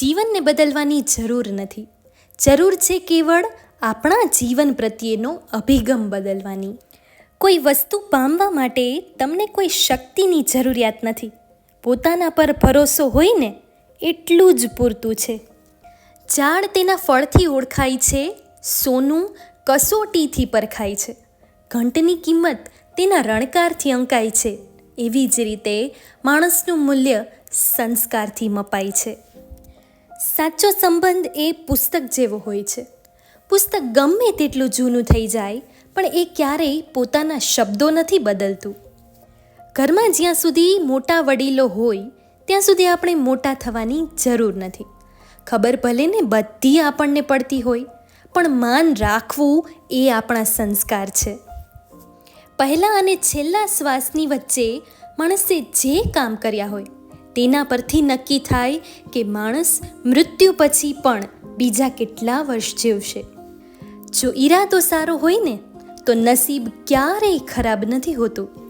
જીવનને બદલવાની જરૂર નથી. જરૂર છે કેવળ આપણા જીવન પ્રત્યેનો અભિગમ બદલવાની. કોઈ વસ્તુ પામવા માટે તમને કોઈ શક્તિની જરૂરિયાત નથી. પોતાના પર ભરોસો હોય ને, એટલું જ પૂરતું છે. ઝાડ તેના ફળથી ઓળખાય છે, સોનું કસોટીથી પરખાય છે. ઘંટની કિંમત તેના રણકારથી અંકાય છે. એવી જ રીતે માણસનું મૂલ્ય સંસ્કારથી મપાય છે. સાચો સંબંધ એ પુસ્તક જેવો હોય છે. પુસ્તક ગમે તેટલું જૂનું થઈ જાય, પણ એ ક્યારેય પોતાના શબ્દો નથી બદલતું. ઘરમાં જ્યાં સુધી મોટા વડીલો હોય, ત્યાં સુધી આપણે મોટા થવાની જરૂર નથી. ખબર ભલે ને બધી આપણને પડતી હોય, પણ માન રાખવું એ આપણા સંસ્કાર છે. પહેલાં અને છેલ્લા શ્વાસની વચ્ચે માણસે જે કામ કર્યા હોય તેના પરથી નક્કી થાય કે માણસ મૃત્યુ પછી પણ બીજા કેટલા વર્ષ જીવશે. જો ઈરાદો સારો હોય ને, તો નસીબ ક્યારેય ખરાબ નથી હોતું.